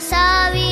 sabía.